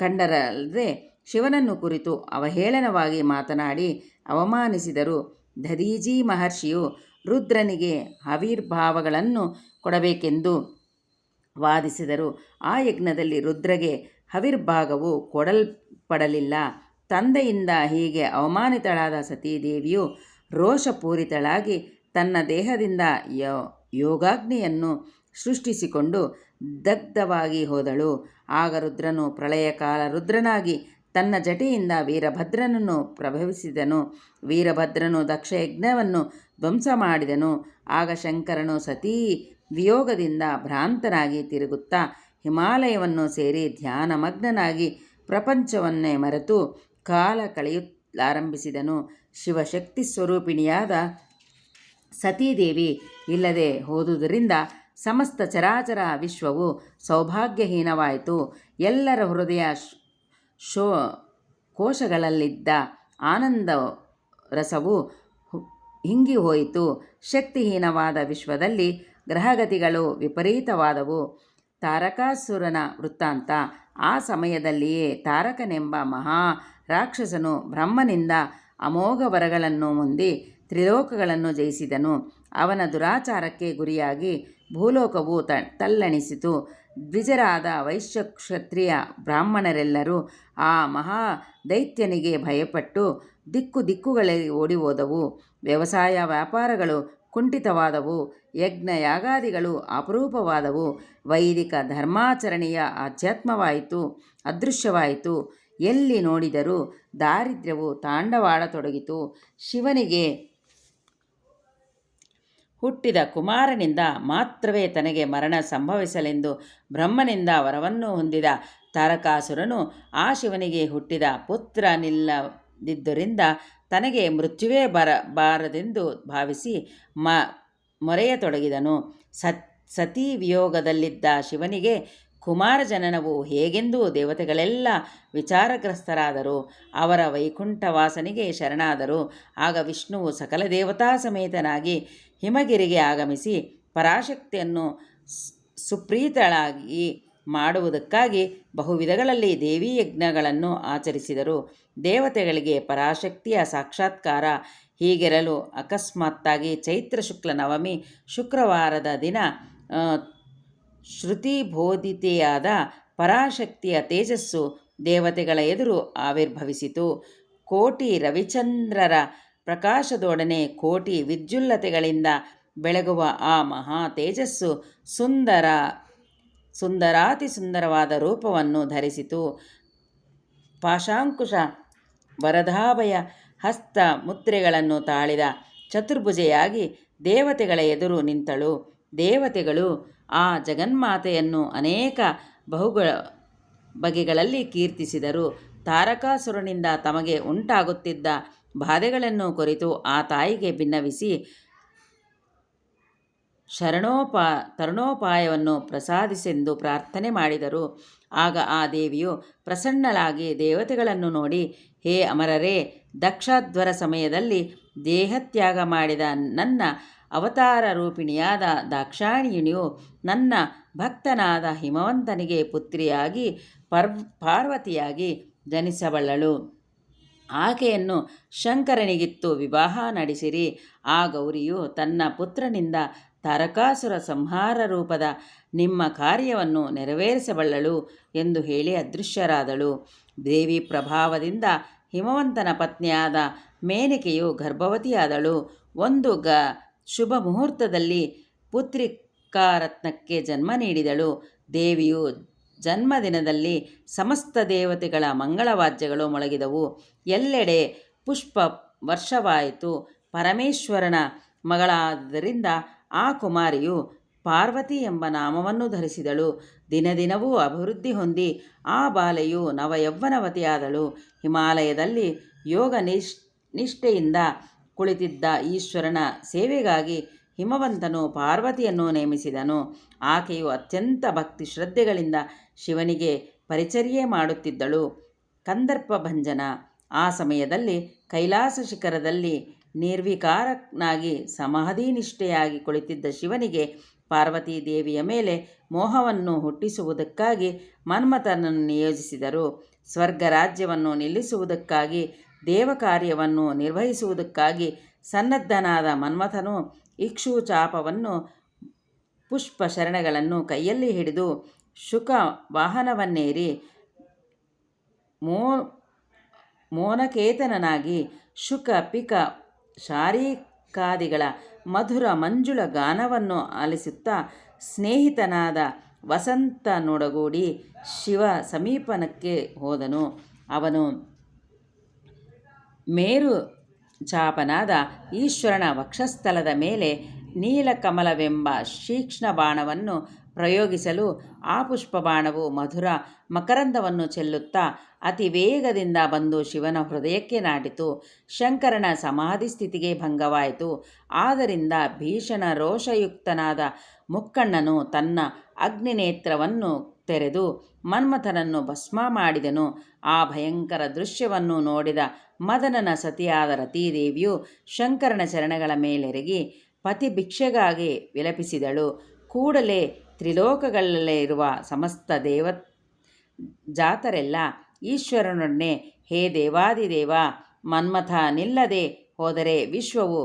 ಕಂಡರಲ್ಲದೆ ಶಿವನನ್ನು ಕುರಿತು ಅವಹೇಳನವಾಗಿ ಮಾತನಾಡಿ ಅವಮಾನಿಸಿದರು. ದದೀಜಿ ಮಹರ್ಷಿಯು ರುದ್ರನಿಗೆ ಆವಿರ್ಭಾವಗಳನ್ನು ಕೊಡಬೇಕೆಂದು ವಾದಿಸಿದರು. ಆ ಯಜ್ಞದಲ್ಲಿ ರುದ್ರಗೆ ಹವಿರ್ಭಾಗವು ಕೊಡಲ್ಪಡಲಿಲ್ಲ. ತಂದೆಯಿಂದ ಹೀಗೆ ಅವಮಾನಿತಳಾದ ಸತೀದೇವಿಯು ರೋಷಪೂರಿತಳಾಗಿ ತನ್ನ ದೇಹದಿಂದ ಯೋಗಾಗ್ನಿಯನ್ನು ಸೃಷ್ಟಿಸಿಕೊಂಡು ದಗ್ಧವಾಗಿ ಹೋದಳು. ಆಗ ರುದ್ರನು ಪ್ರಳಯಕಾಲ ರುದ್ರನಾಗಿ ತನ್ನ ಜಟೆಯಿಂದ ವೀರಭದ್ರನನ್ನು ಪ್ರಭವಿಸಿದನು. ವೀರಭದ್ರನು ದಕ್ಷಯಜ್ಞವನ್ನು ಧ್ವಂಸ ಮಾಡಿದನು. ಆಗ ಶಂಕರನು ಸತೀ ವಿಯೋಗದಿಂದ ಭ್ರಾಂತನಾಗಿ ತಿರುಗುತ್ತಾ ಹಿಮಾಲಯವನ್ನು ಸೇರಿ ಧ್ಯಾನಮಗ್ನನಾಗಿ ಪ್ರಪಂಚವನ್ನೇ ಮರೆತು ಕಾಲ ಕಳೆಯಲಾರಂಭಿಸಿದನು ಶಿವಶಕ್ತಿ ಸ್ವರೂಪಿಣಿಯಾದ ಸತೀದೇವಿ ಇಲ್ಲದೆ ಹೋದುದರಿಂದ ಸಮಸ್ತ ಚರಾಚರ ವಿಶ್ವವು ಸೌಭಾಗ್ಯಹೀನವಾಯಿತು. ಎಲ್ಲರ ಹೃದಯ ಶೋ ಕೋಶಗಳಲ್ಲಿದ್ದ ಆನಂದ ರಸವು ಹಿಂಗಿ ಹೋಯಿತು ಶಕ್ತಿಹೀನವಾದ ವಿಶ್ವದಲ್ಲಿ ಗ್ರಹಗತಿಗಳು ವಿಪರೀತವಾದವು. ತಾರಕಾಸುರನ ವೃತ್ತಾಂತ, ಆ ಸಮಯದಲ್ಲಿಯೇ ತಾರಕನೆಂಬ ಮಹಾ ರಾಕ್ಷಸನು ಬ್ರಹ್ಮನಿಂದ ಅಮೋಘ ವರಗಳನ್ನು ಹೊಂದಿ ತ್ರಿಲೋಕಗಳನ್ನು ಜಯಿಸಿದನು. ಅವನ ದುರಾಚಾರಕ್ಕೆ ಗುರಿಯಾಗಿ ಭೂಲೋಕವು ತ, ತಲ್ಲಣಿಸಿತು. ದ್ವಿಜರಾದ ವೈಶ್ಯ ಕ್ಷತ್ರಿಯ ಬ್ರಾಹ್ಮಣರೆಲ್ಲರೂ ಆ ಮಹಾ ದೈತ್ಯನಿಗೆ ಭಯಪಟ್ಟು ದಿಕ್ಕು ದಿಕ್ಕುಗಳಲ್ಲಿ ಓಡಿ ಹೋದವು ವ್ಯವಸಾಯ ವ್ಯಾಪಾರಗಳು ಕುಂಠಿತವಾದವು. ಯಜ್ಞ ಯಾಗಾದಿಗಳು ಅಪರೂಪವಾದವು. ವೈದಿಕ ಧರ್ಮಾಚರಣೆಯ ಆಧ್ಯಾತ್ಮವಾಯಿತು, ಅದೃಶ್ಯವಾಯಿತು. ಎಲ್ಲಿ ನೋಡಿದರೂ ದಾರಿದ್ರ್ಯವು ತಾಂಡವಾಡತೊಡಗಿತು. ಶಿವನಿಗೆ ಹುಟ್ಟಿದ ಕುಮಾರನಿಂದ ಮಾತ್ರವೇ ತನಗೆ ಮರಣ ಸಂಭವಿಸಲೆಂದು ಬ್ರಹ್ಮನಿಂದ ವರವನ್ನು ಹೊಂದಿದ ತಾರಕಾಸುರನು ಆ ಶಿವನಿಗೆ ಹುಟ್ಟಿದ ಪುತ್ರನಿಲ್ಲದಿದ್ದರಿಂದ ತನಗೆ ಮೃತ್ಯುವೇ ಬರ, ಬಾರದೆಂದು ಭಾವಿಸಿ ಮ, ಮೊರೆಯತೊಡಗಿದನು. ಸತ್, ಸತೀ ವಿಯೋಗದಲ್ಲಿದ್ದ ಶಿವನಿಗೆ ಕುಮಾರ ಜನನವು ಹೇಗೆಂದು ದೇವತೆಗಳೆಲ್ಲ ವಿಚಾರಗ್ರಸ್ತರಾದರು. ಅವರ ವೈಕುಂಠ ವಾಸನಿಗೆ ಶರಣಾದರು. ಆಗ ವಿಷ್ಣುವು ಸಕಲ ದೇವತಾ ಸಮೇತನಾಗಿ ಹಿಮಗಿರಿಗೆ ಆಗಮಿಸಿ ಪರಾಶಕ್ತಿಯನ್ನು ಸುಪ್ರೀತಳಾಗಿ ಮಾಡುವುದಕ್ಕಾಗಿ ಬಹುವಿಧಗಳಲ್ಲಿ ದೇವಿ ಯಜ್ಞಗಳನ್ನು ಆಚರಿಸಿದರು. ದೇವತೆಗಳಿಗೆ ಪರಾಶಕ್ತಿಯ ಸಾಕ್ಷಾತ್ಕಾರ ಹೀಗಿರಲು ಅಕಸ್ಮಾತ್ತಾಗಿ ಚೈತ್ರ ಶುಕ್ಲ ನವಮಿ ಶುಕ್ರವಾರದ ದಿನ ಶ್ರುತಿಬೋಧಿತೆಯಾದ ಪರಾಶಕ್ತಿಯ ತೇಜಸ್ಸು ದೇವತೆಗಳ ಎದುರು ಆವಿರ್ಭವಿಸಿತು. ಕೋಟಿ ರವಿಚಂದ್ರರ ಪ್ರಕಾಶದೊಡನೆ ಕೋಟಿ ವಿದ್ಯುಲ್ಲತೆಗಳಿಂದ ಬೆಳಗುವ ಆ ಮಹಾ ತೇಜಸ್ಸು ಸುಂದರ ಸುಂದರಾತಿ ಸುಂದರವಾದ ರೂಪವನ್ನು ಧರಿಸಿತು. ಪಾಶಾಂಕುಶ ವರದಾಭಯ ಹಸ್ತ ಮುದ್ರೆಗಳನ್ನು ತಾಳಿದ ಚತುರ್ಭುಜೆಯಾಗಿ ದೇವತೆಗಳ ಎದುರು ನಿಂತಳು. ದೇವತೆಗಳು ಆ ಜಗನ್ಮಾತೆಯನ್ನು ಅನೇಕ ಬಹುಗಳ ಬಗೆಗಳಲ್ಲಿ ಕೀರ್ತಿಸಿದರು. ತಾರಕಾಸುರನಿಂದ ತಮಗೆ ಉಂಟಾಗುತ್ತಿದ್ದ ಬಾಧೆಗಳನ್ನು ಕುರಿತು ಆ ತಾಯಿಗೆ ಭಿನ್ನವಿಸಿ ಶರಣೋಪಾ ತರಣೋಪಾಯವನ್ನು ಪ್ರಸಾದಿಸೆಂದು ಪ್ರಾರ್ಥನೆ ಮಾಡಿದರು. ಆಗ ಆ ದೇವಿಯು ಪ್ರಸನ್ನಳಾಗಿ ದೇವತೆಗಳನ್ನು ನೋಡಿ, ಹೇ ಅಮರರೇ ದಕ್ಷಾಧ್ವರ ಸಮಯದಲ್ಲಿ ದೇಹತ್ಯಾಗ ಮಾಡಿದ ನನ್ನ ಅವತಾರ ರೂಪಿಣಿಯಾದ ದಾಕ್ಷಾಯಿಣಿಯು ನನ್ನ ಭಕ್ತನಾದ ಹಿಮವಂತನಿಗೆ ಪುತ್ರಿಯಾಗಿ ಪರ್ ಪಾರ್ವತಿಯಾಗಿ ಜನಿಸಬಲ್ಲಳು. ಆಕೆಯನ್ನು ಶಂಕರನಿಗಿತ್ತು ವಿವಾಹ ನಡೆಸಿರಿ. ಆ ಗೌರಿಯು ತನ್ನ ಪುತ್ರನಿಂದ ತಾರಕಾಸುರ ಸಂಹಾರ ರೂಪದ ನಿಮ್ಮ ಕಾರ್ಯವನ್ನು ನೆರವೇರಿಸಬಲ್ಲಳು ಎಂದು ಹೇಳಿ ಅದೃಶ್ಯರಾದಳು. ದೇವಿ ಪ್ರಭಾವದಿಂದ ಹಿಮವಂತನ ಪತ್ನಿಯಾದ ಮೇನಿಕೆಯು ಗರ್ಭವತಿಯಾದಳು. ಒಂದು ಗ ಶುಭ ಮುಹೂರ್ತದಲ್ಲಿ ಪುತ್ರಿಕಾರತ್ನಕ್ಕೆ ಜನ್ಮ ನೀಡಿದಳು. ದೇವಿಯು ಜನ್ಮದಿನದಲ್ಲಿ ಸಮಸ್ತ ದೇವತೆಗಳ ಮಂಗಳವಾದ್ಯಗಳು ಮೊಳಗಿದವು. ಎಲ್ಲೆಡೆ ಪುಷ್ಪ ವರ್ಷವಾಯಿತು. ಪರಮೇಶ್ವರನ ಮಗಳಾದ್ದರಿಂದ ಆ ಕುಮಾರಿಯು ಪಾರ್ವತಿ ಎಂಬ ನಾಮವನ್ನು ಧರಿಸಿದಳು. ದಿನದಿನವೂ ಅಭಿವೃದ್ಧಿ ಹೊಂದಿ ಆ ಬಾಲೆಯು ನವಯೌವನವತಿಯಾದಳು. ಹಿಮಾಲಯದಲ್ಲಿ ಯೋಗ ನಿಷ್, ನಿಷ್ಠೆಯಿಂದ ಕುಳಿತಿದ್ದ ಈಶ್ವರನ ಸೇವೆಗಾಗಿ ಹಿಮವಂತನು ಪಾರ್ವತಿಯನ್ನು ನೇಮಿಸಿದನು. ಆಕೆಯು ಅತ್ಯಂತ ಭಕ್ತಿ ಶ್ರದ್ಧೆಗಳಿಂದ ಶಿವನಿಗೆ ಪರಿಚರ್ಯೆ ಮಾಡುತ್ತಿದ್ದಳು. ಕಂದರ್ಪ ಭಂಜನ, ಆ ಸಮಯದಲ್ಲಿ ಕೈಲಾಸ ಶಿಖರದಲ್ಲಿ ನಿರ್ವಿಕಾರನಾಗಿ ಸಮಾಧಿನಿಷ್ಠೆಯಾಗಿ ಕುಳಿತಿದ್ದ ಶಿವನಿಗೆ ಪಾರ್ವತೀ ದೇವಿಯ ಮೇಲೆ ಮೋಹವನ್ನು ಹುಟ್ಟಿಸುವುದಕ್ಕಾಗಿ ಮನ್ಮಥನನ್ನು ನಿಯೋಜಿಸಿದರು. ಸ್ವರ್ಗ ರಾಜ್ಯವನ್ನು ನಿಲ್ಲಿಸುವುದಕ್ಕಾಗಿ ದೇವಕಾರ್ಯವನ್ನು ನಿರ್ವಹಿಸುವುದಕ್ಕಾಗಿ ಸನ್ನದ್ಧನಾದ ಮನ್ಮಥನು ಇಕ್ಷು ಚಾಪವನ್ನು ಪುಷ್ಪ ಶರಣಗಳನ್ನು ಕೈಯಲ್ಲಿ ಹಿಡಿದು ಶುಕ ವಾಹನವನ್ನೇರಿ ಮೋ ಮೋನಕೇತನನಾಗಿ ಶುಕ ಪಿಕ ಶಾರೀಕಾದಿಗಳ ಮಧುರ ಮಂಜುಳ ಗಾನವನ್ನು ಆಲಿಸುತ್ತಾ ಸ್ನೇಹಿತನಾದ ವಸಂತನೊಡಗೂಡಿ ಶಿವ ಸಮೀಪನಕ್ಕೆ ಹೋದನು. ಅವನು ಮೇರು ಚಾಪನಾದ ಈಶ್ವರನ ವಕ್ಷಸ್ಥಲದ ಮೇಲೆ ನೀಲಕಮಲವೆಂಬ ತೀಕ್ಷ್ಣ ಬಾಣವನ್ನು ಪ್ರಯೋಗಿಸಲು ಆ ಪುಷ್ಪ ಬಾಣವು ಮಧುರ ಮಕರಂದವನ್ನು ಚೆಲ್ಲುತ್ತಾ ಅತಿ ವೇಗದಿಂದ ಬಂದು ಶಿವನ ಹೃದಯಕ್ಕೆ ನಾಟಿತು. ಶಂಕರನ ಸಮಾಧಿ ಸ್ಥಿತಿಗೆ ಭಂಗವಾಯಿತು. ಆದ್ದರಿಂದ ಭೀಷಣ ರೋಷಯುಕ್ತನಾದ ಮುಕ್ಕಣ್ಣನು ತನ್ನ ಅಗ್ನಿನೇತ್ರವನ್ನು ತೆರೆದು ಮನ್ಮಥನನ್ನು ಭಸ್ಮ ಮಾಡಿದನು. ಆ ಭಯಂಕರ ದೃಶ್ಯವನ್ನು ನೋಡಿದ ಮದನನ ಸತಿಯಾದ ರತೀದೇವಿಯು ಶಂಕರನ ಚರಣಗಳ ಮೇಲೆರಗಿ ಪತಿ ಭಿಕ್ಷೆಗಾಗಿ ವಿಲಪಿಸಿದಳು. ಕೂಡಲೇ ತ್ರಿಲೋಕಗಳಲ್ಲೇ ಇರುವ ಸಮಸ್ತ ದೇವ ಜಾತರೆಲ್ಲ ಈಶ್ವರನೊಡನೆ, ಹೇ ದೇವಾದಿದೇವ, ಮನ್ಮಥ ನಿಲ್ಲದೆ ಹೋದರೆ ವಿಶ್ವವು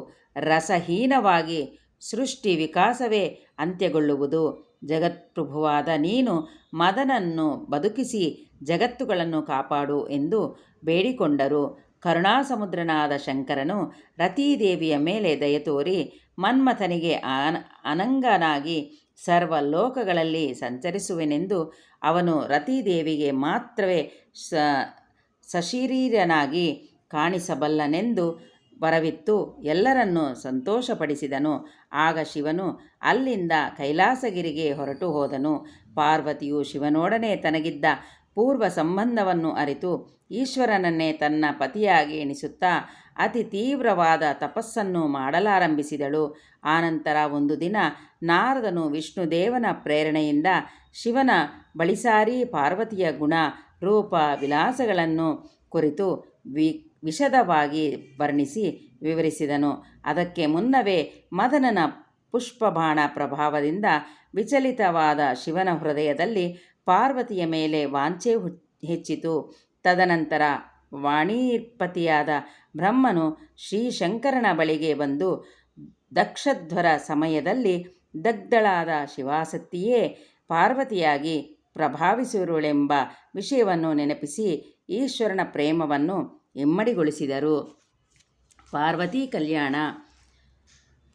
ರಸಹೀನವಾಗಿ ಸೃಷ್ಟಿ ವಿಕಾಸವೇ ಅಂತ್ಯಗೊಳ್ಳುವುದು. ಜಗತ್ಪ್ರಭುವಾದ ನೀನು ಮದನನ್ನು ಬದುಕಿಸಿ ಜಗತ್ತುಗಳನ್ನು ಕಾಪಾಡು ಎಂದು ಬೇಡಿಕೊಂಡರು. ಕರುಣಾಸಮುದ್ರನಾದ ಶಂಕರನು ರತೀದೇವಿಯ ಮೇಲೆ ದಯತೋರಿ ಮನ್ಮಥನಿಗೆ ಅನ ಅನಂಗನಾಗಿ ಸರ್ವ ಲೋಕಗಳಲ್ಲಿ ಸಂಚರಿಸುವೆನೆಂದು ಅವನು ರತೀದೇವಿಗೆ ಮಾತ್ರವೇ ಸ, ಸಶರೀರನಾಗಿ ಕಾಣಿಸಬಲ್ಲನೆಂದು ವರವಿತ್ತು, ಎಲ್ಲರನ್ನೂ ಸಂತೋಷಪಡಿಸಿದನು. ಆಗ ಶಿವನು ಅಲ್ಲಿಂದ ಕೈಲಾಸಗಿರಿಗೆ ಹೊರಟು ಹೋದನು. ಪಾರ್ವತಿಯು ಶಿವನೊಡನೆ ತನಗಿದ್ದ ಪೂರ್ವ ಸಂಬಂಧವನ್ನು ಅರಿತು, ಈಶ್ವರನನ್ನೇ ತನ್ನ ಪತಿಯಾಗಿ ಎಣಿಸುತ್ತಾ ಅತಿ ತೀವ್ರವಾದ ತಪಸ್ಸನ್ನು ಮಾಡಲಾರಂಭಿಸಿದಳು. ಆನಂತರ ಒಂದು ದಿನ ನಾರದನು ವಿಷ್ಣುದೇವನ ಪ್ರೇರಣೆಯಿಂದ ಶಿವನ ಬಳಿಸಾರಿ ಪಾರ್ವತಿಯ ಗುಣ, ರೂಪ, ವಿಲಾಸಗಳನ್ನು ಕುರಿತು ವಿ ವಿಶದವಾಗಿ ವರ್ಣಿಸಿ ವಿವರಿಸಿದನು. ಅದಕ್ಕೆ ಮುನ್ನವೇ ಮದನನ ಪುಷ್ಪಬಾಣ ಪ್ರಭಾವದಿಂದ ವಿಚಲಿತವಾದ ಶಿವನ ಹೃದಯದಲ್ಲಿ ಪಾರ್ವತಿಯ ಮೇಲೆ ವಾಂಛೆ ಹೆಚ್ಚಿತು. ತದನಂತರ ವಾಣಿಪತಿಯಾದ ಬ್ರಹ್ಮನು ಶ್ರೀಶಂಕರನ ಬಳಿಗೆ ಬಂದು ದಕ್ಷಧ್ವರ ಸಮಯದಲ್ಲಿ ದಗ್ಧಳಾದ ಶಿವಾಸಕ್ತಿಯೇ ಪಾರ್ವತಿಯಾಗಿ ಪ್ರಭಾವಿಸಿರುಳೆಂಬ ವಿಷಯವನ್ನು ನೆನಪಿಸಿ ಈಶ್ವರನ ಪ್ರೇಮವನ್ನು ಇಮ್ಮಡಿಗೊಳಿಸಿದರು ಪಾರ್ವತಿ ಕಲ್ಯಾಣ.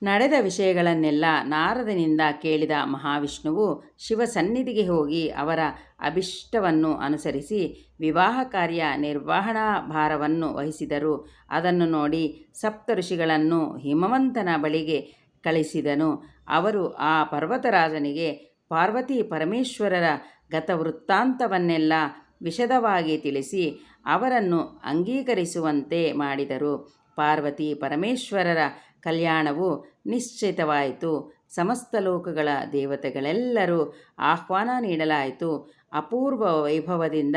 ನಡೆದ ವಿಷಯಗಳನ್ನೆಲ್ಲ ನಾರದನಿಂದ ಕೇಳಿದ ಮಹಾವಿಷ್ಣುವು ಶಿವ ಸನ್ನಿಧಿಗೆ ಹೋಗಿ ಅವರ ಅಭಿಷ್ಟವನ್ನು ಅನುಸರಿಸಿ ವಿವಾಹ ಕಾರ್ಯ ನಿರ್ವಹಣಾ ಭಾರವನ್ನು ವಹಿಸಿದರು. ಅದನ್ನು ನೋಡಿ ಸಪ್ತ ಋಷಿಗಳನ್ನು ಹಿಮವಂತನ ಬಳಿಗೆ ಕಳಿಸಿದನು. ಅವರು ಆ ಪರ್ವತರಾಜನಿಗೆ ಪಾರ್ವತಿ ಪರಮೇಶ್ವರರ ಗತವೃತ್ತಾಂತವನ್ನೆಲ್ಲ ವಿಶದವಾಗಿ ತಿಳಿಸಿ ಅವರನ್ನು ಅಂಗೀಕರಿಸುವಂತೆ ಮಾಡಿದರು. ಪಾರ್ವತಿ ಪರಮೇಶ್ವರರ ಕಲ್ಯಾಣವು ನಿಶ್ಚಿತವಾಯಿತು. ಸಮಸ್ತ ಲೋಕಗಳ ದೇವತೆಗಳೆಲ್ಲರೂ ಆಹ್ವಾನ ನೀಡಲಾಯಿತು. ಅಪೂರ್ವ ವೈಭವದಿಂದ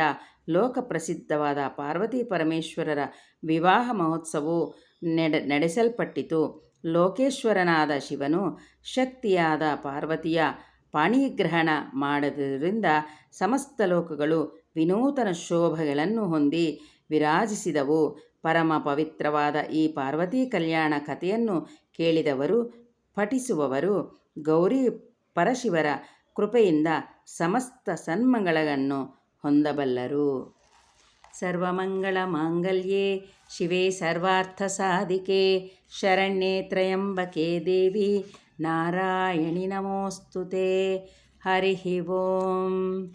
ಲೋಕಪ್ರಸಿದ್ಧವಾದ ಪಾರ್ವತಿ ಪರಮೇಶ್ವರರ ವಿವಾಹ ಮಹೋತ್ಸವವು ನಡೆ, ನಡೆಸಲ್ಪಟ್ಟಿತು. ಲೋಕೇಶ್ವರನಾದ ಶಿವನು ಶಕ್ತಿಯಾದ ಪಾರ್ವತಿಯ ಪಾಣಿಗ್ರಹಣ ಮಾಡಿದರಿಂದ ಸಮಸ್ತ ಲೋಕಗಳು ವಿನೂತನ ಶೋಭೆಗಳನ್ನು ಹೊಂದಿ ವಿರಾಜಿಸಿದವು. ಪರಮ ಪವಿತ್ರವಾದ ಈ ಪಾರ್ವತಿ ಕಲ್ಯಾಣ ಕಥೆಯನ್ನು ಕೇಳಿದವರು, ಪಠಿಸುವವರು, ಗೌರಿ ಪರಶಿವರ ಕೃಪೆಯಿಂದ ಸಮಸ್ತ ಸನ್ಮಂಗಳಗಳನ್ನು ಹೊಂದಬಲ್ಲರು. ಸರ್ವಮಂಗಳ ಮಾಂಗಲ್ಯೇ, ಶಿವೆ ಸರ್ವಾರ್ಥ ಸಾಧಿಕೆ, ಶರಣ್ಯೆ ತ್ರಯಂಬಕೆ ದೇವಿ, ನಾರಾಯಣಿ ನಮೋಸ್ತುತೆ. ಹರಿ ಓಂ.